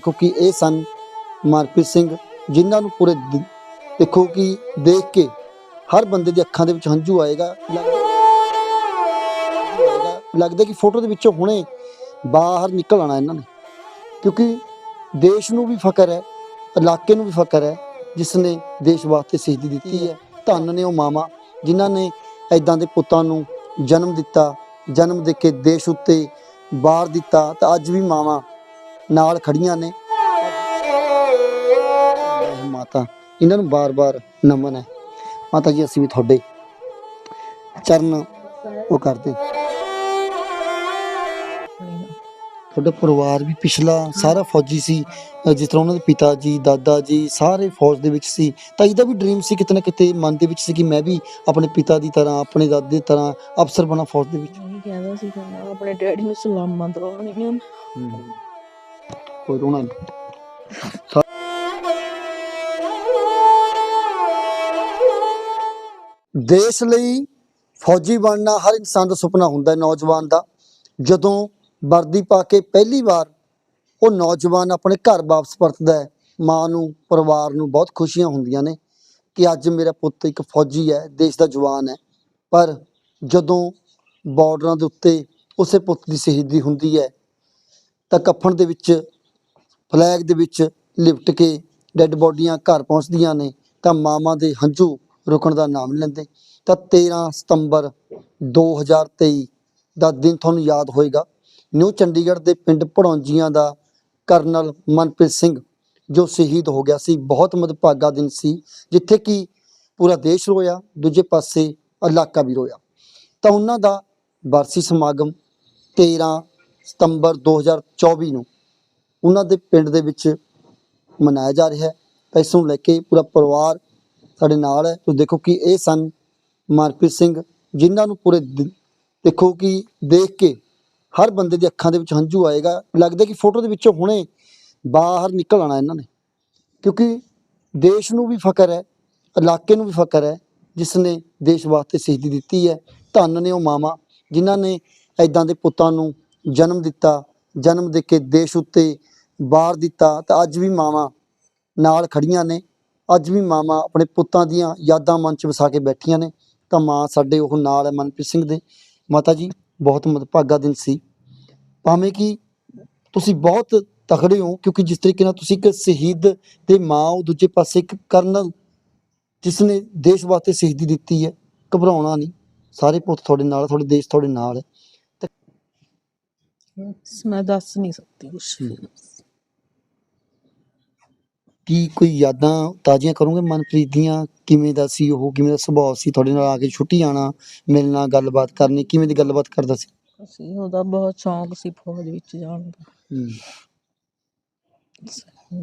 ਦੇਖੋ ਕਿ ਇਹ ਸਨ ਮਨਪ੍ਰੀਤ ਸਿੰਘ ਜਿਨ੍ਹਾਂ ਨੂੰ ਪੂਰੇ ਦਿ- ਦੇਖੋ ਕਿ ਦੇਖ ਕੇ ਹਰ ਬੰਦੇ ਦੀ ਅੱਖਾਂ ਦੇ ਵਿੱਚ ਹੰਝੂ ਆਏਗਾ। ਲੱਗਦਾ ਲੱਗਦਾ ਕਿ ਫੋਟੋ ਦੇ ਵਿੱਚੋਂ ਹੁਣੇ ਬਾਹਰ ਨਿਕਲ ਆਣਾ ਇਹਨਾਂ ਨੇ। ਕਿਉਂਕਿ ਦੇਸ਼ ਨੂੰ ਵੀ ਫਕਰ ਹੈ, ਇਲਾਕੇ ਨੂੰ ਵੀ ਫਕਰ ਹੈ, ਜਿਸ ਨੇ ਦੇਸ਼ ਵਾਸਤੇ ਸ਼ਹੀਦੀ ਦਿੱਤੀ ਹੈ। ਧੰਨ ਨੇ ਉਹ ਮਾਵਾਂ ਜਿਨ੍ਹਾਂ ਨੇ ਐਦਾਂ ਦੇ ਪੁੱਤਾਂ ਨੂੰ ਜਨਮ ਦਿੱਤਾ, ਜਨਮ ਦੇ ਕੇ ਦੇਸ਼ ਉੱਤੇ ਬਾਰ ਦਿੱਤਾ। ਤਾਂ ਅੱਜ ਵੀ ਮਾਵਾਂ ਨਾਲ ਖੜੀਆਂ ਨੇ। ਮਾਤਾ। ਇਹਨਾਂ ਨੂੰ ਬਾਰ-ਬਾਰ ਨਮਨ ਹੈ। ਮਾਤਾ ਜੀ ਅਸੀਂ ਵੀ ਤੁਹਾਡੇ ਚਰਨ ਉਹ ਕਰਦੇ। ਤੁਹਾਡਾ ਪਰਿਵਾਰ ਵੀ ਪਿਛਲਾ ਸਾਰਾ ਫੌਜੀ ਸੀ। ਜਿਸ ਤਰ੍ਹਾਂ ਉਹਨਾਂ ਦੇ ਪਿਤਾ ਜੀ ਦਾਦਾ ਜੀ ਸਾਰੇ ਫੌਜ ਦੇ ਵਿੱਚ ਸੀ। ਤਾਂ ਇਹਦਾ ਵੀ ਡ੍ਰੀਮ ਸੀ ਕਿਤੇ ਨਾ ਕਿਤੇ ਮਨ ਦੇ ਵਿੱਚ ਸੀ ਕਿ ਮੈਂ ਵੀ ਆਪਣੇ ਪਿਤਾ ਦੀ ਤਰ੍ਹਾਂ ਆਪਣੇ ਦਾਦੇ ਦੀ ਤਰ੍ਹਾਂ ਅਫਸਰ ਬਣਾ ਫੌਜ ਦੇ ਵਿੱਚ। ਨਹੀਂ ਕਹਿੰਦਾ ਸੀ ਕਹਿੰਦਾ ਆਪਣੇ ਡੈਡੀ ਨੂੰ ਸਲਾਮਾਂ ਦਵਾਉਣੀਆਂ। ਕੋਈ ਰੋਣਾ ਨਹੀਂ ਦੇਸ਼ ਲਈ ਫੌਜੀ ਬਣਨਾ ਹਰ ਇਨਸਾਨ ਦਾ ਸੁਪਨਾ ਹੁੰਦਾ ਹੈ ਨੌਜਵਾਨ ਦਾ। ਜਦੋਂ ਵਰਦੀ ਪਾ ਕੇ ਪਹਿਲੀ ਵਾਰ ਉਹ ਨੌਜਵਾਨ ਆਪਣੇ ਘਰ ਵਾਪਸ ਪਰਤਦਾ ਹੈ, ਮਾਂ ਨੂੰ, ਪਰਿਵਾਰ ਨੂੰ ਬਹੁਤ ਖੁਸ਼ੀਆਂ ਹੁੰਦੀਆਂ ਨੇ ਕਿ ਅੱਜ ਮੇਰਾ ਪੁੱਤ ਇੱਕ ਫੌਜੀ ਹੈ, ਦੇਸ਼ ਦਾ ਜਵਾਨ ਹੈ। ਪਰ ਜਦੋਂ ਬਾਰਡਰਾਂ ਦੇ ਉੱਤੇ ਉਸੇ ਪੁੱਤ ਦੀ ਸ਼ਹੀਦੀ ਹੁੰਦੀ ਹੈ, ਤਾਂ ਕਫਨ ਦੇ ਵਿੱਚ ਫਲੈਗ ਦੇ ਵਿੱਚ ਲਿਪਟ ਕੇ ਡੈੱਡ ਬੋਡੀਆਂ ਘਰ ਪਹੁੰਚਦੀਆਂ ਨੇ, ਤਾਂ ਮਾਵਾਂ ਦੇ ਹੰਝੂ ਰੁਕਣ ਦਾ ਨਾਮ ਨਹੀਂ ਲੈਂਦੇ। ਤਾਂ 13 ਸਤੰਬਰ 2023 ਦਾ ਦਿਨ ਤੁਹਾਨੂੰ ਯਾਦ ਹੋਏਗਾ। ਨਿਊ ਚੰਡੀਗੜ੍ਹ ਦੇ ਪਿੰਡ ਪੜੌਂਜੀਆਂ ਦਾ ਕਰਨਲ ਮਨਪ੍ਰੀਤ ਸਿੰਘ, ਜੋ ਸ਼ਹੀਦ ਹੋ ਗਿਆ ਸੀ, ਬਹੁਤ ਮਦਭਾਗਾ ਦਿਨ ਸੀ, ਜਿੱਥੇ ਕਿ ਪੂਰਾ ਦੇਸ਼ ਰੋਇਆ, ਦੂਜੇ ਪਾਸੇ ਇਲਾਕਾ ਵੀ ਰੋਇਆ। ਤਾਂ ਉਹਨਾਂ ਦਾ ਵਾਰਸੀ ਸਮਾਗਮ 13 ਸਤੰਬਰ 2024 ਨੂੰ ਉਹਨਾਂ ਦੇ ਪਿੰਡ ਦੇ ਵਿੱਚ ਮਨਾਇਆ ਜਾ ਰਿਹਾ ਹੈ। ਤਾਂ ਇਸ ਨੂੰ ਲੈ ਕੇ ਪੂਰਾ ਪਰਿਵਾਰ ਸਾਡੇ ਨਾਲ ਹੈ। ਤੁਸੀਂ ਦੇਖੋ ਕਿ ਇਹ ਸਨ ਮਨਪ੍ਰੀਤ ਸਿੰਘ, ਜਿਨ੍ਹਾਂ ਨੂੰ ਪੂਰੇ ਦੇਖੋ ਕਿ ਦੇਖ ਕੇ ਹਰ ਬੰਦੇ ਦੀ ਅੱਖਾਂ ਦੇ ਵਿੱਚ ਹੰਝੂ ਆਏਗਾ। ਲੱਗਦਾ ਕਿ ਫੋਟੋ ਦੇ ਵਿੱਚੋਂ ਹੁਣੇ ਬਾਹਰ ਨਿਕਲ ਆਣਾ ਇਹਨਾਂ ਨੇ। ਕਿਉਂਕਿ ਦੇਸ਼ ਨੂੰ ਵੀ ਫਕਰ ਹੈ, ਇਲਾਕੇ ਨੂੰ ਵੀ ਫਕਰ ਹੈ, ਜਿਸ ਨੇ ਦੇਸ਼ ਵਾਸਤੇ ਸ਼ਹੀਦੀ ਦਿੱਤੀ ਹੈ। ਧੰਨ ਨੇ ਉਹ ਮਾਮਾ ਜਿਨ੍ਹਾਂ ਨੇ ਐਦਾਂ ਦੇ ਪੁੱਤਾਂ ਨੂੰ ਜਨਮ ਦਿੱਤਾ, ਜਨਮ ਦੇ ਕੇ ਦੇਸ਼ ਉੱਤੇ ਬਾਰ ਦਿੱਤਾ ਤਾਂ ਅੱਜ ਵੀ ਮਾਵਾਂ ਨਾਲ ਖੜੀਆਂ ਨੇ। ਅੱਜ ਵੀ ਮਾਵਾਂ ਆਪਣੇ ਪੁੱਤਾਂ ਦੀਆਂ ਯਾਦਾਂ ਮਨ 'ਚ ਵਸਾ ਕੇ ਬੈਠੀਆਂ ਨੇ। ਤਾਂ ਮਾਂ ਸਾਡੇ ਉਹ ਨਾਲ ਹੈ ਮਨਪ੍ਰੀਤ ਸਿੰਘ ਦੇ। ਮਾਤਾ ਜੀ ਬਹੁਤ ਮਦਭਾਗਾ ਦਿਨ ਸੀ। ਭਾਵੇਂ ਕਿ ਤੁਸੀਂ ਬਹੁਤ ਤਕੜੇ ਹੋ ਕਿਉਂਕਿ ਜਿਸ ਤਰੀਕੇ ਨਾਲ ਤੁਸੀਂ ਇੱਕ ਸ਼ਹੀਦ ਤੇ ਮਾਂ ਉਹ ਦੂਜੇ ਪਾਸੇ ਇੱਕ ਕਰਨਲ ਜਿਸ ਨੇ ਦੇਸ਼ ਵਾਸਤੇ ਸ਼ਹੀਦੀ ਦਿੱਤੀ ਹੈ ਘਬਰਾਉਣਾ ਨਹੀਂ। ਸਾਰੇ ਪੁੱਤ ਤੁਹਾਡੇ ਨਾਲ ਤੁਹਾਡੇ ਦੇਸ਼ ਤੁਹਾਡੇ ਨਾਲ ਹੈ। ਮੈਂ ਦੱਸ ਨਹੀਂ ਸਕਦੀ ਕੁਛ। ਕੀ ਕੋਈ ਯਾਦਾਂ ਤਾਜ਼ੀਆਂ ਕਰੋਗੇ ਮਨਪ੍ਰੀਤ ਦੀਆਂ? ਕਿਵੇਂ ਦਾ ਸੀ ਉਹ? ਕਿਵੇਂ ਦਾ ਸੁਭਾਅ ਸੀ? ਤੁਹਾਡੇ ਨਾਲ ਆ ਕੇ ਛੁੱਟੀ ਆਣਾ ਮਿਲਣਾ ਗੱਲਬਾਤ ਕਰਨੀ ਕਿਵੇਂ ਦੀ ਗੱਲਬਾਤ ਕਰਦਾ ਸੀ? ਅਸੀਂ ਉਹਦਾ ਬਹੁਤ ਸ਼ੌਂਕ ਸੀ ਫੌਜ ਵਿੱਚ ਜਾਣ ਦਾ।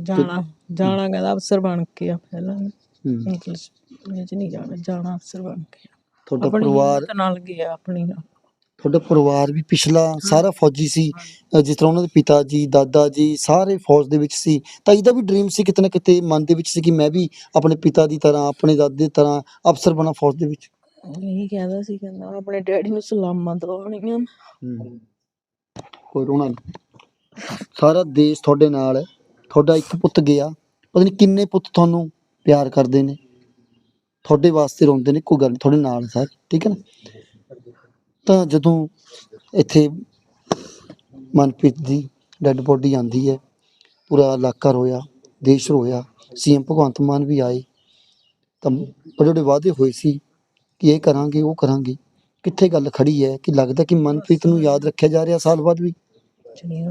ਜਾਣਾ ਜਾਣਾ ਕਹਿੰਦਾ ਅਫਸਰ ਬਣ ਕੇ ਆ ਪਹਿਲਾਂ। ਹੂੰ। ਇੰਗਲਿਸ਼ ਵਿੱਚ ਨਹੀਂ ਜਾਣਾ ਜਾਣਾ ਅਫਸਰ ਬਣ ਕੇ ਆ। ਤੁਹਾਡਾ ਆਪਣੀ ਪਰਿਵਾਰ ਨਾਲ ਗਿਆ ਆਪਣੀ ਨਾਲ। ਤੁਹਾਡਾ ਪਰਿਵਾਰ ਵੀ ਪਿਛਲਾ ਸਾਰਾ ਫੌਜੀ ਸੀ ਅ, ਜਿਸ ਤਰ੍ਹਾਂ ਉਹਨਾਂ ਦੇ ਪਿਤਾ ਜੀ ਦਾਦਾ ਜੀ ਸਾਰੇ ਫੌਜ ਦੇ ਵਿੱਚ ਸੀ। ਤਾਂ ਇਹਦਾ ਵੀ ਡ੍ਰੀਮ ਸੀ ਕਿਤੇ ਨਾ ਕਿਤੇ ਮਨ ਦੇ ਵਿੱਚ ਸੀ ਕਿ ਮੈਂ ਵੀ ਆਪਣੇ ਪਿਤਾ ਦੀ ਤਰ੍ਹਾਂ ਆਪਣੇ ਦਾਦੇ ਦੀ ਤਰ੍ਹਾਂ ਅਫਸਰ ਬਣਾ ਫੌਜ ਦੇ ਵਿੱਚ। ਨਹੀਂ ਕਹਿੰਦਾ ਸੀ ਕਹਿੰਦਾ ਆਪਣੇ ਡੈਡੀ ਨੂੰ ਸਲਾਮਾਂ ਦਵਾਉਣੀਆਂ। ਕੋਈ ਰੋਣਾ ਨਹੀਂ ਸਾਰਾ ਦੇਸ਼ ਤੁਹਾਡੇ ਨਾਲ ਹੈ। ਤੁਹਾਡਾ ਇੱਕ ਪੁੱਤ ਗਿਆ। ਪਤਾ ਨਹੀਂ ਕਿੰਨੇ ਪੁੱਤ ਤੁਹਾਨੂੰ ਪਿਆਰ ਕਰਦੇ ਨੇ। ਤੁਹਾਡੇ ਵਾਸਤੇ ਰੋਂਦੇ ਨੇ ਕੋਈ ਗੱਲ ਨਹੀਂ ਤੁਹਾਡੇ ਨਾਲ ਸਾਰੇ ਠੀਕ ਹੈ ਨਾ? ਤਾਂ ਜਦੋਂ ਇੱਥੇ ਮਨਪ੍ਰੀਤ ਦੀ ਡੈੱਡ ਬੋਡੀ ਆਂਦੀ ਹੈ ਪੂਰਾ ਇਲਾਕਾ ਰੋਇਆ ਦੇਸ਼ ਰੋਇਆ ਸੀਐਮ ਭਗਵੰਤ ਮਾਨ ਵੀ ਆਏ ਤਾਂ ਬੜੇ ਬੜੇ ਵਾਅਦੇ ਹੋਏ ਸੀ ਕਿ ਇਹ ਕਰਾਂਗੇ ਉਹ ਕਰਾਂਗੇ ਕਿੱਥੇ ਗੱਲ ਖੜੀ ਹੈ ਕਿ ਲੱਗਦਾ ਕਿ ਮਨਪ੍ਰੀਤ ਨੂੰ ਯਾਦ ਰੱਖਿਆ ਜਾ ਰਿਹਾ ਸਾਲ ਬਾਅਦ ਵੀ?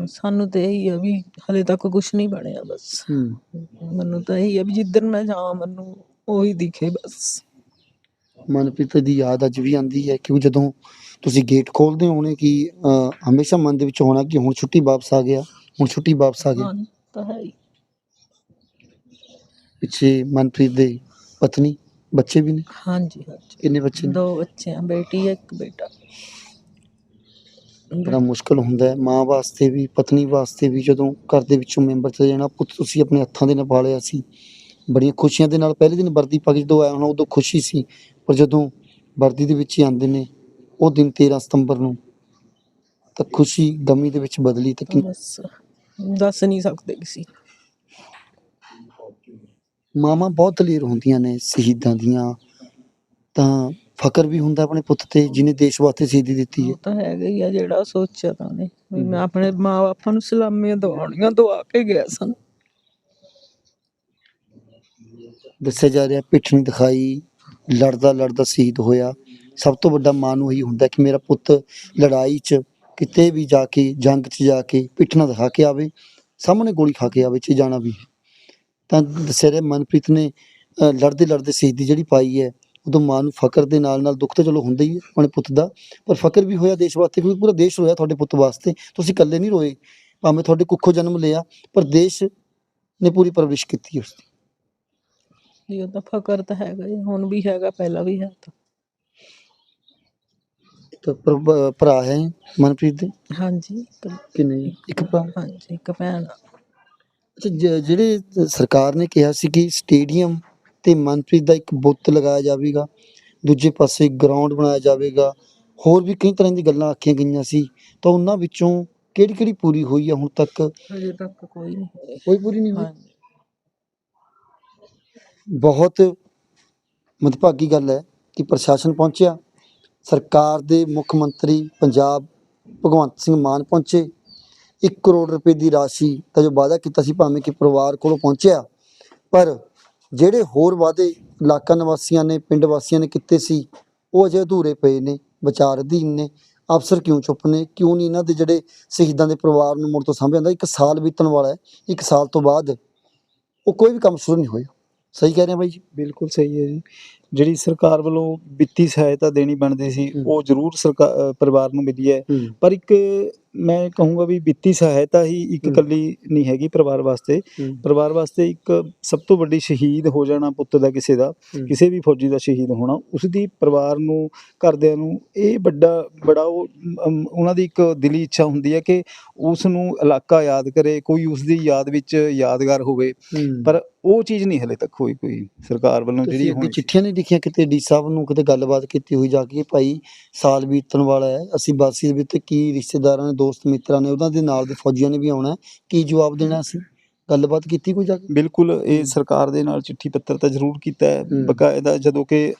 ਸਾਨੂੰ ਤੇ ਇਹੀ ਆ ਵੀ ਹਲੇ ਤੱਕ ਕੁਝ ਨਹੀਂ ਬਣਿਆ ਬਸ। ਮੈਨੂੰ ਤਾਂ ਇਹੀ ਆ ਵੀ ਜਿੱਧਰ ਮੈਂ ਜਾਵਾਂ ਮੈਨੂੰ ਉਹੀ ਦਿਖੇ ਬਸ। ਮਨਪ੍ਰੀਤ ਦੀ ਯਾਦ ਅੱਜ ਵੀ ਆਂਦੀ ਹੈ ਕਿ ਜਦੋਂ ਤੁਸੀਂ ਗੇਟ ਖੋਲਦੇ ਹੋਣੇ ਕਿ ਅਹ, ਹਮੇਸ਼ਾ ਮਨ ਦੇ ਵਿੱਚ ਹੋਣਾ ਕਿ ਹੁਣ ਛੁੱਟੀ ਵਾਪਸ ਆ ਗਿਆ ਹੁਣ ਛੁੱਟੀ ਵਾਪਸ ਆ ਗਈ। ਹਾਂ ਤਾਂ ਹੈ ਹੀ। ਪਿੱਛੇ ਮਨਪ੍ਰੀਤ ਦੇ ਪਤਨੀ ਬੱਚੇ ਵੀ ਨੇ? ਹਾਂਜੀ ਹਾਂਜੀ। ਕਿੰਨੇ ਬੱਚੇ ਨੇ? ਦੋ ਬੱਚੇ ਆ ਬੇਟੀ ਹੈ ਇੱਕ ਬੇਟਾ। ਬੜਾ ਮੁਸ਼ਕਲ ਹੁੰਦਾ ਹੈ। ਮਾਂ ਵਾਸਤੇ ਵੀ ਪਤਨੀ ਵਾਸਤੇ ਵੀ ਜਦੋਂ ਘਰ ਦੇ ਵਿੱਚੋਂ ਮੈਂਬਰ ਚਲੇ ਜਾਣਾ ਪੁੱਤ ਤੁਸੀਂ ਆਪਣੇ ਹੱਥਾਂ ਦੇ ਨਾਲ ਪਾਲਿਆ ਸੀ। ਬੜੀਆਂ ਖੁਸ਼ੀਆਂ ਦੇ ਨਾਲ ਪਹਿਲੇ ਦਿਨ ਵਰਦੀ ਪਾ ਕੇ ਜਦੋਂ ਆਇਆ ਹੋਣਾ ਉਦੋਂ ਖੁਸ਼ੀ ਸੀ। ਪਰ ਜਦੋਂ ਵਰਦੀ ਦੇ ਵਿੱਚ ਹੀ ਆਉਂਦੇ ਨੇ ਉਹ ਦਿਨ 13 ਸਤੰਬਰ ਨੂੰ ਤਾਂ ਖੁਸ਼ੀ ਗਮੀ ਦੇ ਵਿੱਚ ਬਦਲੀ ਤਾਂ ਕਿ? ਬਸ ਦੱਸ ਨਹੀਂ ਸਕਦੇ ਕਿਸੇ ਮਾਵਾਂ ਬਹੁਤ ਦਲੇਰ ਹੁੰਦੀਆਂ ਨੇ ਸ਼ਹੀਦਾਂ ਦੀਆਂ। ਤਾਂ ਫਕਰ ਵੀ ਹੁੰਦਾ ਆਪਣੇ ਪੁੱਤ ਤੇ ਜਿਹਨੇ ਦੇਸ਼ ਵਾਸਤੇ ਸ਼ਹੀਦੀ ਦਿੱਤੀ ਹੈ। ਉਹ ਤਾਂ ਹੈਗਾ ਹੀ ਆ ਜਿਹੜਾ ਸੋਚਿਆ ਤਾਂ ਨੇ ਵੀ ਮੈਂ ਆਪਣੇ ਮਾਪਿਆਂ ਨੂੰ ਸਲਾਮੀਆਂ ਦਵਾਉਣੀਆਂ ਦਵਾ ਕੇ ਗਿਆ ਸਨ ਦੱਸਿਆ ਜਾ ਰਿਹਾ ਪਿੱਠ ਨਹੀਂ ਦਿਖਾਈ। ਲੜਦਾ ਲੜਦਾ ਸ਼ਹੀਦ ਹੋਇਆ। ਸਭ ਤੋਂ ਵੱਡਾ ਮਾਣ ਉਹੀ ਹੁੰਦਾ ਕਿ ਮੇਰਾ ਪੁੱਤ ਲੜਾਈ 'ਚ ਕਿਤੇ ਵੀ ਜਾ ਕੇ, ਜੰਗ 'ਚ ਜਾ ਕੇ ਪਿੱਠ ਨਾ ਦਿਖਾ ਕੇ ਆਵੇ, ਸਾਹਮਣੇ ਗੋਲੀ ਖਾ ਕੇ ਆਵੇ 'ਚ ਜਾਣਾ ਵੀ ਤਾਂ ਦੱਸਿਆ ਮਨਪ੍ਰੀਤ ਨੇ ਲੜਦੇ ਲੜਦੇ ਸ਼ਹੀਦੀ ਜਿਹੜੀ ਪਾਈ ਹੈ, ਉਦੋਂ ਮਾਂ ਨੂੰ ਫਕਰ ਦੇ ਨਾਲ ਨਾਲ ਦੁੱਖ ਤਾਂ ਚਲੋ ਹੁੰਦਾ ਹੀ ਹੈ ਆਪਣੇ ਪੁੱਤ ਦਾ, ਪਰ ਫਕਰ ਵੀ ਹੋਇਆ ਦੇਸ਼ ਵਾਸਤੇ, ਕਿਉਂਕਿ ਪੂਰਾ ਦੇਸ਼ ਰੋਇਆ ਤੁਹਾਡੇ ਪੁੱਤ ਵਾਸਤੇ। ਤੁਸੀਂ ਇਕੱਲੇ ਨਹੀਂ ਰੋਏ, ਭਾਵੇਂ ਤੁਹਾਡੇ ਕੁੱਖੋਂ ਜਨਮ ਲਿਆ, ਪਰ ਦੇਸ਼ ਨੇ ਪੂਰੀ ਪਰਵਰਿਸ਼ ਕੀਤੀ ਉਸ ਦੀ ਜੀ ਉਹਦਾ ਫਕਰ ਤਾਂ ਹੈਗਾ ਹੀ ਹੁਣ ਵੀ ਹੈਗਾ ਪਹਿਲਾਂ ਵੀ ਹੈ ਤਾਂ। ਤਾਂ ਭਰਾ- ਹੈ ਮਨਪ੍ਰੀਤ ਦੇ? ਹਾਂਜੀ ਇੱਕ- ਕਿੰਨੇ ਇੱਕ ਭਰਾ? ਹਾਂਜੀ ਇੱਕ ਭੈਣ ਆ। ਅੱਛਾ ਜ- ਜਿਹੜੇ ਸਰਕਾਰ ਨੇ ਕਿਹਾ ਸੀ ਕਿ ਸਟੇਡੀਅਮ ਤੇ ਮਨਪ੍ਰੀਤ ਦਾ ਇੱਕ ਬੁੱਤ ਲਗਾਇਆ ਜਾਵੇਗਾ ਦੂਜੇ ਪਾਸੇ ਗਰਾਊਂਡ ਬਣਾਇਆ ਜਾਵੇਗਾ ਹੋਰ ਵੀ ਕਈ ਤਰ੍ਹਾਂ ਦੀ ਗੱਲਾਂ ਆਖੀਆਂ ਗਈਆਂ ਸੀ ਤਾਂ ਉਹਨਾਂ ਵਿੱਚੋਂ ਕਿਹੜੀ ਕਿਹੜੀ ਪੂਰੀ ਹੋਈ ਹੈ ਹੁਣ ਤੱਕ? ਹਜੇ ਤੱਕ ਕੋਈ ਨਹੀਂ। ਕੋਈ ਪੂਰੀ ਨਹੀਂ ਹੋਈ? ਹਾਂਜੀ। ਬਹੁਤ ਮੰਦਭਾਗੀ ਗੱਲ ਹੈ ਕਿ ਪ੍ਰਸ਼ਾਸਨ ਪਹੁੰਚਿਆ, ਸਰਕਾਰ ਦੇ ਮੁੱਖ ਮੰਤਰੀ ਪੰਜਾਬ ਭਗਵੰਤ ਸਿੰਘ ਮਾਨ ਪਹੁੰਚੇ। 1 ਕਰੋੜ ਰੁਪਏ ਦੀ ਰਾਸ਼ੀ ਦਾ ਜੋ ਵਾਅਦਾ ਕੀਤਾ ਸੀ, ਭਾਵੇਂ ਕਿ ਪਰਿਵਾਰ ਕੋਲੋਂ ਪਹੁੰਚਿਆ, ਪਰ ਜਿਹੜੇ ਹੋਰ ਵਾਅਦੇ ਇਲਾਕਾ ਨਿਵਾਸੀਆਂ ਨੇ, ਪਿੰਡ ਵਾਸੀਆਂ ਨੇ ਕੀਤੇ ਸੀ, ਉਹ ਅਜੇ ਅਧੂਰੇ ਪਏ ਨੇ ਵਿਚਾਰ ਅਧੀਨ ਨੇ। ਅਫਸਰ ਕਿਉਂ ਚੁੱਪ ਨੇ? ਕਿਉਂ ਨਹੀਂ ਇਹਨਾਂ ਦੇ ਜਿਹੜੇ ਸ਼ਹੀਦਾਂ ਦੇ ਪਰਿਵਾਰ ਨੂੰ ਮੁੜ ਤੋਂ ਸਾਂਭਿਆ ਜਾਂਦਾ ਇੱਕ ਸਾਲ ਬੀਤਣ ਵਾਲਾ ਹੈ, ਇੱਕ ਸਾਲ ਤੋਂ ਬਾਅਦ ਉਹ ਕੋਈ ਵੀ ਕੰਮ ਸ਼ੁਰੂ ਨਹੀਂ ਹੋਇਆ। ਸਹੀ ਕਹਿ ਰਹੇ ਹਾਂ ਬਾਈ ਜੀ? ਬਿਲਕੁਲ ਸਹੀ ਹੈ ਜੀ। ਜਿਹੜੀ ਸਰਕਾਰ ਵੱਲੋਂ ਵਿੱਤੀ ਸਹਾਇਤਾ ਦੇਣੀ ਬਣਦੀ ਸੀ। ਉਹ ਜ਼ਰੂਰ ਸਰਕਾਰ ਪਰਿਵਾਰ ਨੂੰ ਮਿਲੀ ਹੈ। ਪਰ ਇੱਕ ਮੈਂ ਕਹੂੰਗਾ ਵੀ ਵਿੱਤੀ ਸਹਾਇਤਾ ਹੀ ਇੱਕ। ਇਕੱਲੀ ਨਹੀਂ ਹੈਗੀ ਪਰਿਵਾਰ ਵਾਸਤੇ। ਪਰਿਵਾਰ ਵਾਸਤੇ ਇੱਕ ਸਭ ਤੋਂ ਵੱਡੀ ਸ਼ਹੀਦ ਹੋ ਜਾਣਾ ਪੁੱਤ ਦਾ ਕਿਸੇ ਦਾ ਕਿਸੇ ਵੀ ਫੌਜੀ ਦਾ ਸ਼ਹੀਦ ਹੋਣਾ ਉਸ ਦੀ ਪਰਿਵਾਰ ਨੂੰ ਘਰਦਿਆਂ ਨੂੰ ਇਹ ਵੱਡਾ ਬੜਾ ਉਹ ਉਹਨਾਂ ਦੀ ਇੱਕ ਦਿਲੀ ਇੱਛਾ ਹੁੰਦੀ ਹੈ ਕਿ ਉਸ ਨੂੰ ਇਲਾਕਾ ਯਾਦ ਕਰੇ ਕੋਈ ਉਸ ਦੀ ਯਾਦ ਵਿੱਚ ਯਾਦਗਾਰ ਹੋਵੇ। ਪਰ ਉਹ ਚੀਜ਼ ਨਹੀਂ ਹਲੇ ਤੱਕ ਹੋਈ ਕੋਈ ਸਰਕਾਰ ਵੱਲੋਂ ਜਿਹੜੀ। ਚਿੱਠੀਆਂ ਨਹੀਂ ਲਿਖੀਆਂ ਕਿਤੇ ਡੀ ਸਾਹਿਬ ਨੂੰ ਕਿਤੇ ਗੱਲਬਾਤ ਕੀਤੀ ਹੋਈ ਜਾ ਕੇ, ਭਾਈ, ਸਾਲ ਬੀਤਣ ਵਾਲਾ ਹੈ, ਅਸੀਂ ਬਾਸੀ ਦੇ ਵਿੱਚ ਕੀ ਰਿਸ਼ਤੇਦਾਰਾਂ ਨੇ, ਦੋਸਤ ਮਿੱਤਰਾਂ ਨੇ, ਉਹਨਾਂ ਦੇ ਨਾਲ ਦੇ ਫੌਜੀਆਂ ਨੇ ਵੀ ਆਉਣਾ ਕੀ ਜਵਾਬ ਦੇਣਾ ਅਸੀਂ? ਗੱਲਬਾਤ ਕੀਤੀ ਕੋਈ ਜਾ ਕੇ? ਬਿਲਕੁਲ ਇਹ। ਸਰਕਾਰ ਦੇ ਨਾਲ ਚਿੱਠੀ ਪੱਤਰ ਤਾਂ ਜ਼ਰੂਰ ਕੀਤਾ ਹੈ। ਬਕਾਇਦਾ ਜਦੋਂ ਕਿ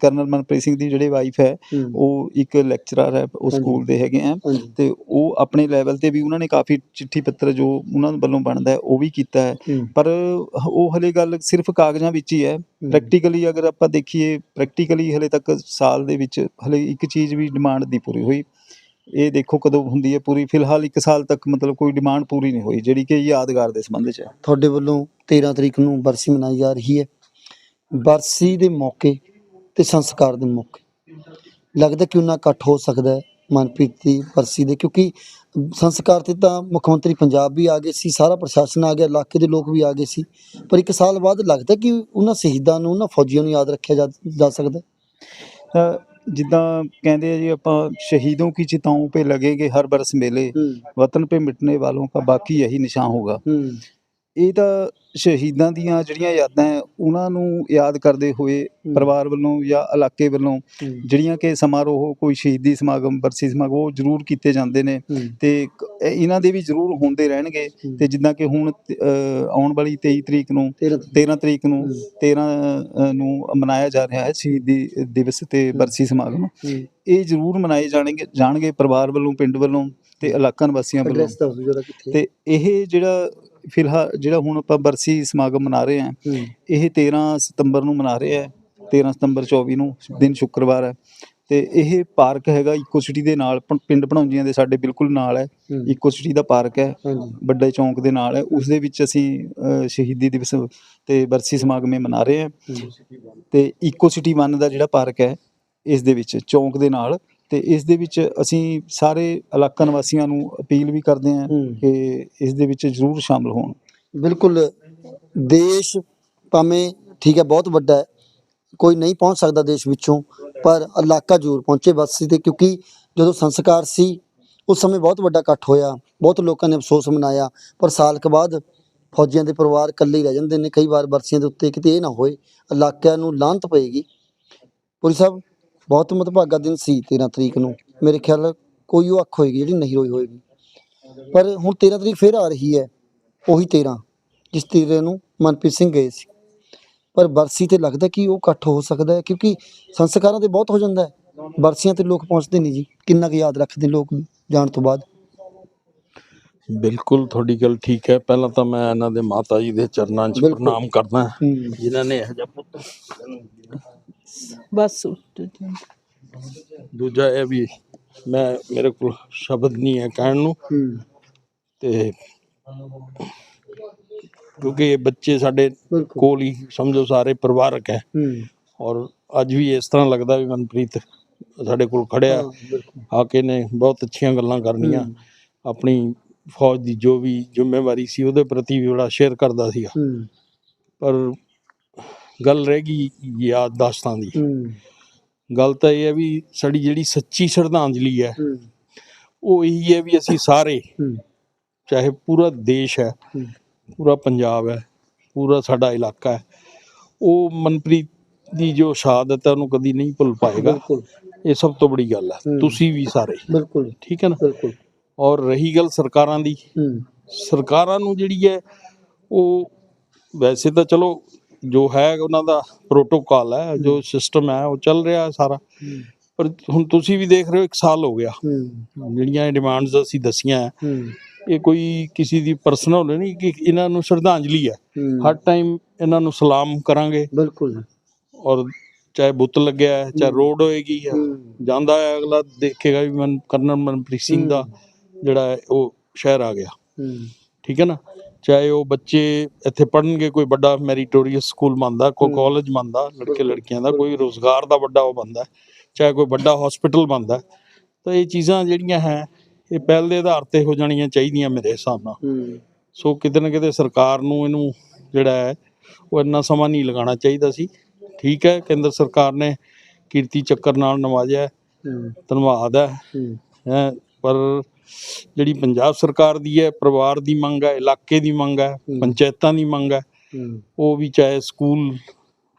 ਕਰਨਲ ਮਨਪ੍ਰੀਤ ਸਿੰਘ ਦੀ ਜਿਹੜੇ ਵਾਈਫ ਹੈ ਉਹ ਇੱਕ ਲੈਕਚਰਰ ਹੈ ਉਸ ਹਾਂਜੀ। ਸਕੂਲ ਦੇ ਹੈਗੇ ਆ। ਤੇ ਉਹ ਆਪਣੇ ਲੈਵਲ ਤੇ ਵੀ ਉਹਨਾਂ ਨੇ ਕਾਫੀ ਚਿੱਠੀ ਪੱਤਰ ਜੋ ਉਹਨਾਂ ਵੱਲੋਂ ਬਣਦਾ ਹੈ ਉਹ ਵੀ ਕੀਤਾ ਹੈ। ਪਰ ਉਹ ਹਲੇ ਗੱਲ ਸਿਰਫ ਕਾਗਜ਼ਾਂ ਵਿੱਚ ਹੈ ਹੂੰ। ਪ੍ਰੈਕਟੀਕਲੀ ਅਗਰ ਆਪਾਂ ਦੇਖੀਏ ਪ੍ਰੈਕਟੀਕਲੀ ਹਲੇ ਤੱਕ ਸਾਲ ਦੇ ਵਿੱਚ ਹਲੇ ਇੱਕ ਚੀਜ਼ ਵੀ ਡਿਮਾਂਡ ਦੀ ਪੂਰੀ ਹੋਈ। ਇਹ ਦੇਖੋ ਕਦੋਂ ਹੁੰਦੀ ਹੈ ਪੂਰੀ। ਫਿਲਹਾਲ ਇੱਕ ਸਾਲ ਤੱਕ ਮਤਲਬ ਕੋਈ ਡਿਮਾਂਡ ਪੂਰੀ ਨਹੀਂ ਹੋਈ ਜਿਹੜੀ ਕਿ ਯਾਦਗਾਰ ਦੇ ਸੰਬੰਧ 'ਚ ਹੈ। ਤੁਹਾਡੇ ਵੱਲੋਂ 13 ਤਰੀਕ ਨੂੰ ਬਰਸੀ ਮਨਾਈ ਜਾ ਰਹੀ ਹੈ। ਬਰਸੀ ਦੇ ਮੌਕੇ ਤੇ ਸੰਸਕਾਰ ਦੇ ਮੌਕੇ। ਲੱਗਦਾ ਕਿ ਉਹਨਾਂ ਇਕੱਠ ਹੋ ਸਕਦਾ ਹੈ ਮਨਪ੍ਰੀਤ ਦੀ ਬਰਸੀ ਦੇ ਕਿਉਂਕਿ ਸੰਸਕਾਰ ਤੇ ਤਾਂ ਮੁੱਖ ਮੰਤਰੀ ਪੰਜਾਬ ਵੀ ਆ ਗਏ ਸੀ ਸਾਰਾ ਪ੍ਰਸ਼ਾਸਨ ਆ ਗਿਆ ਇਲਾਕੇ ਦੇ ਲੋਕ ਵੀ ਆ ਗਏ ਸੀ। ਪਰ ਇੱਕ ਸਾਲ ਬਾਅਦ ਲੱਗਦਾ ਕਿ ਉਹਨਾਂ ਸ਼ਹੀਦਾਂ ਨੂੰ ਉਹਨਾਂ ਫੌਜੀਆਂ ਨੂੰ ਯਾਦ ਰੱਖਿਆ ਜਾ ਸਕਦਾ ਜਿੱਦਾਂ ਕਹਿੰਦੇ ਆ ਜੀ ਆਪਾਂ ਸ਼ਹੀਦੋਂ ਕੀ ਚਿਤਾਓं पे लगेंगे हर बरस मेले वतन पे मिटने वालों का बाकी यही निशान होगा ਇਹ ਤਾਂ ਸ਼ਹੀਦਾਂ ਦੀਆਂ ਜਿਹੜੀਆਂ ਯਾਦਾਂ ਹੈ ਉਹਨਾਂ ਨੂੰ ਯਾਦ ਕਰਦੇ ਹੋਏ ਪਰਿਵਾਰ ਵੱਲੋਂ ਜਾਂ ਇਲਾਕੇ ਵੱਲੋਂ ਜਿਹੜੀਆਂ ਕਿ ਸਮਾਰੋਹ ਕੋਈ ਸ਼ਹੀਦੀ ਸਮਾਗਮ ਬਰਸੀ ਸਮਾਗਮ ਉਹ ਜ਼ਰੂਰ ਕੀਤੇ ਜਾਂਦੇ ਨੇ ਤੇ ਇਹਨਾਂ ਦੇ ਵੀ ਜ਼ਰੂਰ ਹੁੰਦੇ ਰਹਿਣਗੇ। ਤੇ ਜਿੱਦਾਂ ਕਿ ਹੁਣ ਆਉਣ ਵਾਲੀ 23 ਤਰੀਕ ਨੂੰ 13 13 ਤਰੀਕ ਨੂੰ ਹੂੰ। 13 ਅ, ਨੂੰ ਮਨਾਇਆ ਜਾ ਰਿਹਾ ਹੈ ਸ਼ਹੀਦੀ ਦਿਵਸ ਤੇ ਬਰਸੀ ਸਮਾਗਮ। ਇਹ ਜ਼ਰੂਰ ਮਨਾਏ ਜਾਣਗੇ ਜਾਣਗੇ ਪਰਿਵਾਰ ਵੱਲੋਂ ਪਿੰਡ ਵੱਲੋਂ ਤੇ ਇਲਾਕਾ ਨਿਵਾਸੀਆਂ ਵੱਲੋਂ। ਤੇ ਇਹ ਜਿਹੜਾ ਫਿਲਹਾਲ ਜਿਹੜਾ ਹੁਣ ਆਪਾਂ ਬਰਸੀ ਸਮਾਗਮ ਮਨਾ ਰਹੇ ਹਾਂ ਹੂੰ। ਇਹ 13 ਸਤੰਬਰ ਨੂੰ ਮਨਾ ਰਹੇ ਆ 13 ਸਤੰਬਰ 24 ਨੂੰ ਦਿਨ ਸ਼ੁੱਕਰਵਾਰ ਹੈ। ਤੇ ਇਹ ਪਾਰਕ ਹੈਗਾ ਇਕੋ ਸਿਟੀ ਦੇ ਨਾਲ ਪਿੰਡ ਭਣੌਂਜੀਆਂ ਦੇ ਸਾਡੇ ਬਿਲਕੁਲ ਨਾਲ ਹੈ ਹੂੰ, ਇਕੋ ਸਿਟੀ ਦਾ ਪਾਰਕ ਹੈ ਵੱਡੇ ਚੌਂਕ ਦੇ ਨਾਲ ਹੈ ਉਸ ਦੇ ਵਿੱਚ ਅਸੀਂ ਸ਼ਹੀਦੀ ਦਿਵਸ ਤੇ ਬਰਸੀ ਸਮਾਗਮ ਮਨਾ ਰਹੇ ਹਾਂ। ਹੂੰ, ਤੇ ਇਕੋ ਸਿਟੀ 1 ਦਾ ਜਿਹੜਾ ਪਾਰਕ ਹੈ ਇਸ ਦੇ ਵਿੱਚ ਚੌਂਕ ਦੇ ਨਾਲ ਤੇ ਇਸ ਦੇ ਵਿੱਚ ਅਸੀਂ ਸਾਰੇ ਇਲਾਕਾ ਨਿਵਾਸੀਆਂ ਨੂੰ ਅਪੀਲ ਵੀ ਕਰਦੇ ਹਾਂ ਕਿ ਇਸ ਦੇ ਵਿੱਚ ਜ਼ਰੂਰ ਸ਼ਾਮਲ ਹੋਣ। ਬਿਲਕੁਲ ਦੇਸ਼ ਭਾਵੇਂ ਠੀਕ ਹੈ ਬਹੁਤ ਵੱਡਾ ਹੈ ਕੋਈ ਨਹੀਂ ਪਹੁੰਚ ਸਕਦਾ ਦੇਸ਼ ਵਿੱਚੋਂ ਪਰ ਇਲਾਕਾ ਜ਼ਰੂਰ ਪਹੁੰਚੇ ਬਸ ਤੇ ਕਿਉਂਕਿ ਜਦੋਂ ਸੰਸਕਾਰ ਸੀ ਉਸ ਸਮੇਂ ਬਹੁਤ ਵੱਡਾ ਇਕੱਠ ਹੋਇਆ ਬਹੁਤ ਲੋਕਾਂ ਨੇ ਅਫਸੋਸ ਮਨਾਇਆ ਪਰ ਸਾਲ ਕੁ ਬਾਅਦ ਫੌਜੀਆਂ ਦੇ ਪਰਿਵਾਰ ਇਕੱਲੇ ਹੀ ਰਹਿ ਜਾਂਦੇ ਨੇ ਕਈ ਵਾਰ ਬਰਸੀਆਂ ਦੇ ਉੱਤੇ ਕਿਤੇ ਇਹ ਨਾ ਹੋਏ ਇਲਾਕਿਆਂ ਨੂੰ ਲਾਂਤ ਪਏਗੀ। ਪੁਰੀ ਸਾਹਿਬ ਬਹੁਤ ਮਤਭਾਗਾ ਦਿਨ ਸੀ 13 ਤਰੀਕ ਨੂੰ। ਮੇਰੇ ਖਿਆਲ ਕੋਈ ਉਹ ਅੱਖ ਹੋਏਗੀ ਜਿਹੜੀ ਨਹੀਂ ਰੋਈ ਹੋਏਗੀ। ਪਰ ਹੁਣ 13 ਤਰੀਕ ਫੇਰ ਆ ਰਹੀ ਹੈ ਉਹੀ 13 ਜਿਸ ਤੀਰੇ ਨੂੰ ਮਨਪ੍ਰੀਤ ਸਿੰਘ ਗਏ ਸੀ। ਪਰ ਬਰਸੀ ਤੇ ਲੱਗਦਾ ਕਿ ਉਹ ਇਕੱਠ ਹੋ ਸਕਦਾ ਹੈ ਕਿਉਂਕਿ ਸੰਸਕਾਰਾਂ ਤੇ ਬਹੁਤ ਹੋ ਜਾਂਦਾ ਹੈ। ਬਰਸੀਆਂ ਤੇ ਲੋਕ ਪਹੁੰਚਦੇ ਨਹੀਂ ਜੀ ਕਿੰਨਾ ਕੁ ਯਾਦ ਰੱਖਦੇ ਲੋਕ ਜਾਣ ਤੋਂ ਬਾਅਦ। ਬਿਲਕੁਲ ਤੁਹਾਡੀ ਗੱਲ ਠੀਕ ਹੈ। ਪਹਿਲਾਂ ਤਾਂ ਮੈਂ ਇਹਨਾਂ ਦੇ ਮਾਤਾ ਜੀ ਦੇ ਚਰਨਾਂ 'ਚ। ਪ੍ਰਣਾਮ ਕਰਦਾ ਜਿਨ੍ਹਾਂ ਨੇ ਇਹ ਜਿਹਾ ਪੁੱਤ ਬਸ। ਦੂਜਾ ਇਹ ਵੀ ਮੈਂ ਮੇਰੇ ਕੋਲ ਸ਼ਬਦ ਨਹੀਂ ਹੈ ਕਹਿਣ ਨੂੰ। ਤੇ ਕਿਉਂਕਿ ਇਹ ਬੱਚੇ ਸਾਡੇ ਕੋਲ ਹੀ ਸਮਝੋ ਸਾਰੇ ਪਰਿਵਾਰਕ ਹੈ। ਔਰ ਅੱਜ ਵੀ ਇਸ ਤਰ੍ਹਾਂ ਲੱਗਦਾ ਵੀ ਮਨਪ੍ਰੀਤ ਸਾਡੇ ਕੋਲ ਖੜਿਆ। ਆ ਕੇ ਨੇ ਬਹੁਤ ਅੱਛੀਆਂ ਗੱਲਾਂ ਕਰਨੀਆਂ। ਆਪਣੀ ਫੌਜ ਦੀ ਜੋ ਵੀ ਜ਼ਿੰਮੇਵਾਰੀ ਸੀ ਉਹਦੇ ਪ੍ਰਤੀ ਵੀ ਬੜਾ ਸ਼ੇਅਰ ਕਰਦਾ ਸੀਗਾ। ਪਰ ਗੱਲ ਰਹਿ ਗਈ ਯਾਦਦਾਸ਼ਤਾਂ ਦੀ। ਹੂੰ। ਗੱਲ ਤਾਂ ਇਹ ਹੈ ਵੀ ਸਾਡੀ ਜਿਹੜੀ ਸੱਚੀ ਸ਼ਰਧਾਂਜਲੀ ਹੈ ਉਹ ਇਹੀ ਹੈ ਵੀ ਅਸੀਂ ਸਾਰੇ ਚਾਹੇ ਪੂਰਾ ਦੇਸ਼ ਹੈ। ਪੂਰਾ ਪੰਜਾਬ ਹੈ ਪੂਰਾ ਸਾਡਾ ਇਲਾਕਾ ਹੈ ਉਹ ਮਨਪ੍ਰੀਤ ਦੀ ਜੋ ਸ਼ਹਾਦਤ ਹੈ ਉਹਨੂੰ ਕਦੀ ਨਹੀਂ ਭੁੱਲ ਪਾਏਗਾ। ਇਹ ਸਭ ਤੋਂ ਬੜੀ ਗੱਲ ਹੈ। ਤੁਸੀਂ ਵੀ ਸਾਰੇ। ਬਿਲਕੁਲ। ਠੀਕ ਹੈ ਨਾ? ਬਿਲਕੁਲ। ਔਰ ਰਹੀ ਗੱਲ ਸਰਕਾਰਾਂ ਦੀ। ਸਰਕਾਰਾਂ ਨੂੰ ਜਿਹੜੀ ਹੈ ਉਹ ਵੈਸੇ ਤਾਂ ਚਲੋ ਜੋ ਹੈ ਉਹਨਾਂ ਦਾ ਪ੍ਰੋਟੋਕਾਲ ਹੈ ਜੋ ਸਿਸਟਮ ਹੈ ਉਹ ਚੱਲ ਰਿਹਾ ਹੈ ਸਾਰਾ। ਪਰ ਹੁਣ ਤੁਸੀਂ ਵੀ ਦੇਖ ਰਹੇ ਹੋ ਇੱਕ ਸਾਲ ਹੋ ਗਿਆ। ਜਿਹੜੀਆਂ ਡਿਮਾਂਡਸ ਅਸੀਂ ਦਸੀਆਂ ਇਹ ਕੋਈ ਕਿਸੇ ਦੀ ਪਰਸਨਲ ਨਹੀਂ ਕਿ ਇਹਨਾਂ ਨੂੰ ਸ਼ਰਧਾਂਜਲੀ ਹੈ। ਹਰ ਟਾਈਮ ਇਹਨਾਂ ਨੂੰ ਸਲਾਮ ਕਰਾਂਗੇ। ਬਿਲਕੁਲ। ਔਰ ਚਾਹੇ ਬੁੱਤ ਲੱਗਿਆ ਹੈ ਚਾਹੇ ਰੋਡ ਹੋਏਗੀ ਜਾਂਦਾ ਹੈ ਅਗਲਾ ਦੇਖੇਗਾ ਵੀ ਮਨ ਕਰਨਲ ਮਨਪ੍ਰੀਤ ਸਿੰਘ ਦਾ ਜਿਹੜਾ ਉਹ ਸ਼ਹਿਰ ਆ ਗਿਆ। ਠੀਕ ਹੈ ਨਾ? ਚਾਹੇ ਉਹ ਬੱਚੇ ਇੱਥੇ ਪੜਨਗੇ ਕੋਈ ਵੱਡਾ ਮੈਰੀਟੋਰੀਅਸ ਸਕੂਲ ਮੰਨਦਾ ਕੋਈ। ਕਾਲਜ ਮੰਨਦਾ ਲੜਕੇ ਲੜਕੀਆਂ ਦਾ ਕੋਈ ਰੋਜ਼ਗਾਰ ਦਾ ਵੱਡਾ ਉਹ ਬੰਦਾ ਚਾਹੇ ਕੋਈ ਵੱਡਾ ਹਸਪੀਟਲ ਬੰਦਾ ਤਾਂ ਇਹ ਚੀਜ਼ਾਂ ਜਿਹੜੀਆਂ ਹੈ ਇਹ ਪਹਿਲ ਦੇ ਆਧਾਰ ਤੇ ਹੋ ਜਾਣੀਆਂ ਚਾਹੀਦੀਆਂ ਮੇਰੇ ਹਿਸਾਬ ਨਾਲ। ਸੋ ਕਿਤੇ ਨਾ ਕਿਤੇ ਸਰਕਾਰ ਨੂੰ ਇਹਨੂੰ ਜਿਹੜਾ ਹੈ ਉਹ ਇੰਨਾ ਸਮਾਂ ਨਹੀਂ ਲਗਾਉਣਾ ਚਾਹੀਦਾ ਸੀ। ਠੀਕ ਹੈ ਕੇਂਦਰ ਸਰਕਾਰ ਨੇ ਕੀਰਤੀ ਚੱਕਰ ਨਾਲ ਨਵਾਜਿਆ ਧੰਨਵਾਦ ਹੈ ਪਰ ਜਿਹੜੀ ਪੰਜਾਬ ਸਰਕਾਰ ਦੀ ਹੈ ਪਰਿਵਾਰ ਦੀ ਮੰਗ ਹੈ ਇਲਾਕੇ ਦੀ ਮੰਗ ਹੈ। ਪੰਚਾਇਤਾਂ ਦੀ ਮੰਗ ਹੈ ਉਹ ਵੀ ਚਾਹੇ ਸਕੂਲ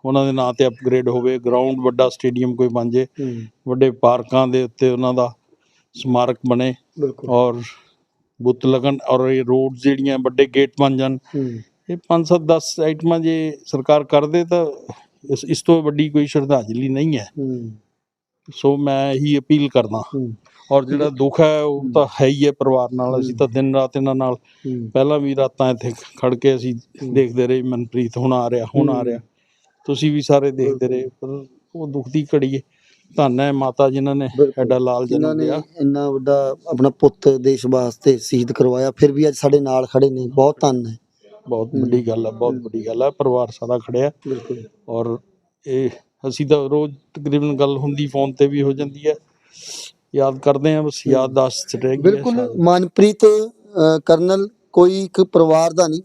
ਉਹਨਾਂ ਦੇ ਨਾਂ ਤੇ ਅਪਗ੍ਰੇਡ ਹੋਵੇ ਗਰਾਊਂਡ ਵੱਡਾ ਸਟੇਡੀਅਮ ਕੋਈ ਬਣ ਜੇ ਵੱਡੇ ਪਾਰਕਾਂ ਦੇ ਉੱਤੇ ਉਹਨਾਂ ਦਾ ਸਮਾਰਕ ਬਣੇ ਔਰ ਬੁੱਤ ਲੱਗਣ ਔਰ ਇਹ ਰੋਡ ਜਿਹੜੀਆਂ ਵੱਡੇ ਗੇਟ ਬਣ ਜਾਣ। ਇਹ 5 7 10 ਆਈਟਮਾਂ ਜੇ ਸਰਕਾਰ ਕਰਦੇ ਤਾਂ ਇਸ ਇਸ ਤੋਂ ਵੱਡੀ ਕੋਈ ਸ਼ਰਧਾਂਜਲੀ ਨਹੀਂ ਹੈ। ਸੋ ਮੈਂ ਇਹੀ ਅਪੀਲ ਕਰਦਾ। ਔਰ ਜਿਹੜਾ ਦੁੱਖ ਹੈ ਉਹ ਤਾਂ ਹੈ ਹੀ ਹੈ ਪਰਿਵਾਰ ਨਾਲ। ਅਸੀਂ ਤਾਂ ਦਿਨ ਰਾਤ ਇਹਨਾਂ ਨਾਲ ਪਹਿਲਾਂ ਵੀ ਰਾਤਾਂ ਇੱਥੇ ਖੜ ਕੇ ਅਸੀਂ ਦੇਖਦੇ ਰਹੇ ਮਨਪ੍ਰੀਤ ਹੁਣ ਆ ਰਿਹਾ ਹੁਣ ਆ ਰਿਹਾ। ਤੁਸੀਂ ਵੀ ਸਾਰੇ ਦੇਖਦੇ ਰਹੇ ਪਰ ਉਹ ਦੁੱਖ ਦੀ ਘੜੀ ਹੈ। ਧੰਨ ਹੈ ਮਾਤਾ ਜਿਨ੍ਹਾਂ ਨੇ। ਐਡਾ ਲਾਲ ਜਿਨ੍ਹਾਂ ਜਨਮ ਨੇ ਦਿਆ ਇੰਨਾ ਵੱਡਾ ਆਪਣਾ ਪੁੱਤ ਦੇਸ਼ ਵਾਸਤੇ ਸ਼ਹੀਦ ਕਰਵਾਇਆ ਫਿਰ ਵੀ ਅੱਜ ਸਾਡੇ ਨਾਲ ਖੜੇ ਨੇ। ਬਹੁਤ ਧੰਨ ਹੈ ਬਹੁਤ ਵੱਡੀ ਗੱਲ ਹੈ ਬਹੁਤ ਵੱਡੀ ਗੱਲ ਹੈ ਪਰਿਵਾਰ ਸਾਰਾ ਖੜਿਆ। ਬਿਲਕੁਲ। ਔਰ ਇਹ ਅਸੀਂ ਤਾਂ ਰੋਜ਼ ਤਕਰੀਬਨ ਗੱਲ ਹੁੰਦੀ ਫੋਨ ਤੇ ਵੀ ਹੋ ਜਾਂਦੀ ਹੈ। ਯਾਦ ਕਰਦੇ ਹਾਂ ਬਸ ਯਾਦਦਾਸ਼ਤ ਰਹਿ ਗਈ ਹੈ ਬਿਲਕੁਲ। ਮਨਪ੍ਰੀਤ ਅ, ਕਰਨਲ ਕੋਈ ਇੱਕ ਪਰਿਵਾਰ ਦਾ ਨਹੀਂ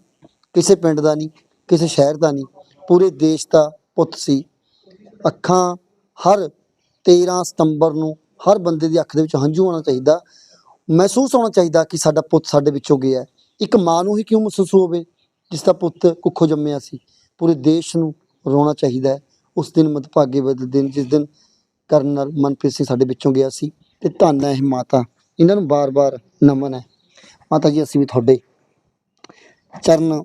ਕਿਸੇ ਪਿੰਡ ਦਾ ਨਹੀਂ ਕਿਸੇ ਸ਼ਹਿਰ ਦਾ ਨਹੀਂ ਪੂਰੇ ਦੇਸ਼ ਦਾ ਪੁੱਤ ਸੀ। ਅੱਖਾਂ ਹਰ 13 ਸਤੰਬਰ ਨੂੰ ਹਰ ਬੰਦੇ ਦੀ ਅੱਖ ਦੇ ਵਿੱਚ ਹੰਝੂ ਆਉਣਾ ਚਾਹੀਦਾ। ਮਹਿਸੂਸ ਹੋਣਾ ਚਾਹੀਦਾ ਕਿ ਸਾਡਾ ਪੁੱਤ ਸਾਡੇ ਵਿੱਚੋਂ ਗਿਆ ਹੈ। ਇੱਕ ਮਾਂ ਨੂੰ ਹੀ ਕਿਉਂ ਮਹਿਸੂਸ ਹੋਵੇ ਜਿਸ ਦਾ ਪੁੱਤ ਕੁੱਖੋਂ ਜੰਮਿਆ ਸੀ? ਪੂਰੇ ਦੇਸ਼ ਨੂੰ ਰੋਣਾ ਚਾਹੀਦਾ ਹੈ। ਉਸ ਦਿਨ ਮਦਭਾਗੇ ਵਾਲੇ ਦਿਨ ਜਿਸ ਦਿਨ ਕਰਨਲ ਮਨਪ੍ਰੀਤ ਸਿੰਘ ਸਾਡੇ ਵਿੱਚੋਂ ਗਿਆ ਸੀ। ਤੇ ਧੰਨ ਹੈ ਇਹ ਮਾਤਾ। ਇਹਨਾਂ ਨੂੰ ਬਾਰ-ਬਾਰ ਨਮਨ ਹੈ। ਮਾਤਾ ਜੀ, ਅਸੀਂ ਵੀ ਤੁਹਾਡੇ ਚਰਨ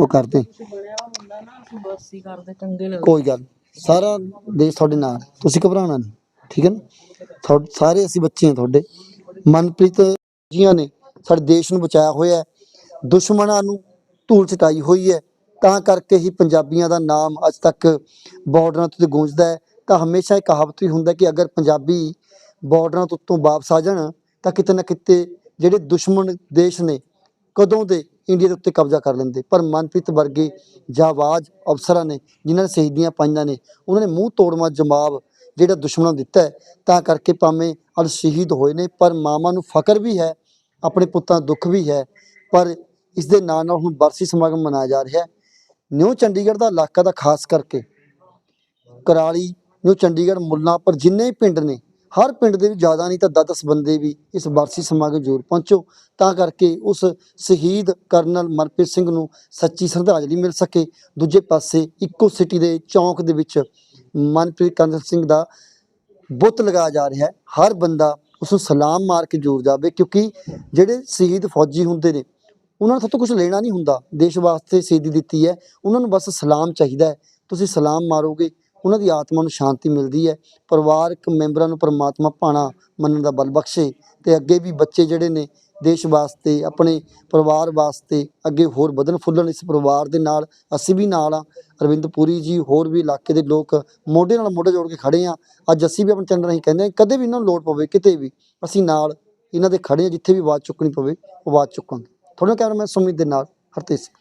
ਉਹ ਕਰਦੇ ਬਸ ਹੀ। ਕਰਦੇ ਚੰਗੇ ਲੱਗਦੇ ਕੋਈ ਗੱਲ ਸਾਰਾ ਦੇਸ਼ ਤੁਹਾਡੇ ਨਾਲ ਹੈ। ਤੁਸੀਂ ਘਬਰਾਉਣਾ ਨਹੀਂ। ਠੀਕ ਹੈ ਨਾ? ਤੁਹਾ- ਸਾਰੇ ਅਸੀਂ ਬੱਚੇ ਹਾਂ ਤੁਹਾਡੇ। ਮਨਪ੍ਰੀਤ ਜੀਆਂ ਨੇ ਸਾਡੇ ਦੇਸ਼ ਨੂੰ ਬਚਾਇਆ ਹੋਇਆ ਹੈ। ਦੁਸ਼ਮਣਾਂ ਨੂੰ ਧੂਲ ਚਟਾਈ ਹੋਈ ਹੈ। ਤਾਂ ਕਰਕੇ ਹੀ ਪੰਜਾਬੀਆਂ ਦਾ ਨਾਮ ਅੱਜ ਤੱਕ ਬਾਰਡਰਾਂ 'ਤੇ ਗੂੰਜਦਾ ਹੈ। ਤਾਂ ਹਮੇਸ਼ਾ ਇਹ ਕਹਾਵਤ ਵੀ ਹੁੰਦਾ ਕਿ ਅਗਰ ਪੰਜਾਬੀ ਬਾਰਡਰਾਂ ਤੋਂ ਉੱਤੋਂ ਵਾਪਸ ਆ ਜਾਣ, ਤਾਂ ਕਿਤੇ ਨਾ ਕਿਤੇ ਜਿਹੜੇ ਦੁਸ਼ਮਣ ਦੇਸ਼ ਨੇ, ਕਦੋਂ ਦੇ ਇੰਡੀਆ ਦੇ ਉੱਤੇ ਕਬਜ਼ਾ ਕਰ ਲੈਂਦੇ? ਪਰ ਮਨਪ੍ਰੀਤ ਵਰਗੇ ਜਾਵਾਜ਼ ਅਫਸਰਾਂ ਨੇ, ਜਿਨ੍ਹਾਂ ਨੇ ਸ਼ਹੀਦੀਆਂ ਪਾਈਆਂ ਨੇ, ਉਹਨਾਂ ਨੇ ਮੂੰਹ ਤੋੜਵਾ ਜਵਾਬ ਜਿਹੜਾ ਦੁਸ਼ਮਣਾਂ ਦਿੱਤਾ ਹੈ। ਤਾਂ ਕਰਕੇ ਭਾਵੇਂ ਅੱਜ ਸ਼ਹੀਦ ਹੋਏ ਨੇ, ਪਰ ਮਾਵਾਂ ਨੂੰ ਫਕਰ ਵੀ ਹੈ, ਆਪਣੇ ਪੁੱਤਾਂ ਦਾ ਦੁੱਖ ਵੀ ਹੈ, ਪਰ ਇਸ ਦੇ ਨਾਲ ਨਾਲ ਹੁਣ ਬਰਸੀ ਸਮਾਗਮ ਮਨਾਇਆ ਜਾ ਰਿਹਾ ਹੈ। ਨਿਊ ਚੰਡੀਗੜ੍ਹ ਦਾ ਇਲਾਕਾ ਦਾ ਖਾਸ ਕਰਕੇ, ਕਰਾਲੀ, ਨਿਊ ਚੰਡੀਗੜ੍ਹ ਮੁੱਲਾਂ ਪਰ ਜਿੰਨੇ ਪਿੰਡ ਨੇ ਹਰ ਪਿੰਡ ਦੇ ਵਿੱਚ ਜ਼ਿਆਦਾ ਨਹੀਂ ਤਾਂ 10-10 ਬੰਦੇ ਵੀ ਇਸ ਵਾਰਸੀ ਸਮਾਗਮ ਜ਼ਰੂਰ ਪਹੁੰਚੋ। ਤਾਂ ਕਰਕੇ ਉਸ ਸ਼ਹੀਦ ਕਰਨਲ ਮਨਪ੍ਰੀਤ ਸਿੰਘ ਨੂੰ ਸੱਚੀ ਸ਼ਰਧਾਂਜਲੀ ਮਿਲ ਸਕੇ। ਦੂਜੇ ਪਾਸੇ ਇੱਕੋ ਸਿਟੀ ਦੇ ਚੌਂਕ ਦੇ ਵਿੱਚ ਮਨਪ੍ਰੀਤ ਕਰਨਲ ਸਿੰਘ ਦਾ ਬੁੱਤ ਲਗਾਇਆ ਜਾ ਰਿਹਾ ਹੈ। ਹਰ ਬੰਦਾ ਉਸ ਨੂੰ ਸਲਾਮ ਮਾਰ ਕੇ ਜ਼ਰੂਰ ਜਾਵੇ ਕਿਉਂਕਿ ਜਿਹੜੇ ਸ਼ਹੀਦ ਫੌਜੀ ਹੁੰਦੇ ਨੇ, ਉਹਨਾਂ ਨੂੰ ਤੋਂ ਕੁਝ ਲੈਣਾ ਨਹੀਂ ਹੁੰਦਾ। ਦੇਸ਼ ਵਾਸਤੇ ਸ਼ਹੀਦੀ ਦਿੱਤੀ ਹੈ। ਉਹਨਾਂ ਨੂੰ ਬਸ ਸਲਾਮ ਚਾਹੀਦਾ ਹੈ। ਤੁਸੀਂ ਸਲਾਮ ਮਾਰੋਗੇ ਉਹਨਾਂ ਦੀ ਆਤਮਾ ਨੂੰ ਸ਼ਾਂਤੀ ਮਿਲਦੀ ਹੈ ਪਰਿਵਾਰਕ ਮੈਂਬਰਾਂ ਨੂੰ ਪਰਮਾਤਮਾ ਭਾਣਾ ਮੰਨਣ ਦਾ ਬਲ ਬਖਸ਼ੇ ਤੇ ਅੱਗੇ ਵੀ ਬੱਚੇ ਜਿਹੜੇ ਨੇ ਦੇਸ਼ ਵਾਸਤੇ, ਆਪਣੇ ਪਰਿਵਾਰ ਵਾਸਤੇ ਅੱਗੇ ਹੋਰ ਵਧਣ ਫੁੱਲਣ ਇਸ ਪਰਿਵਾਰ ਦੇ ਨਾਲ। ਅਸੀਂ ਵੀ ਨਾਲ ਆ ਅਰਵਿੰਦ ਪੁਰੀ ਜੀ, ਹੋਰ ਵੀ ਇਲਾਕੇ ਦੇ ਲੋਕ ਮੋਢੇ ਨਾਲ ਮੋਢਾ ਜੋੜ ਕੇ ਖੜੇ ਆ ਅੱਜ ਅਸੀਂ ਵੀ ਆਪਣੇ ਚੈਨਲ ਰਾਹੀਂ ਕਹਿੰਦੇ ਹਾਂ, ਕਦੇ ਵੀ ਇਹਨਾਂ ਨੂੰ ਲੋੜ ਪਵੇ ਕਿਤੇ ਵੀ, ਅਸੀਂ ਨਾਲ ਇਹਨਾਂ ਦੇ ਖੜੇ ਆ ਜਿੱਥੇ ਵੀ ਆਵਾਜ਼ ਚੁੱਕਣੀ ਪਵੇ, ਆਵਾਜ਼ ਚੁੱਕਾਂਗੇ। ਤੁਹਾਡਾ ਕੈਮਰਾਮੈਨ ਸੁਮਿਤ ਦੇ ਨਾਲ ਹਰਤੇਜ ਸਿੰਘ।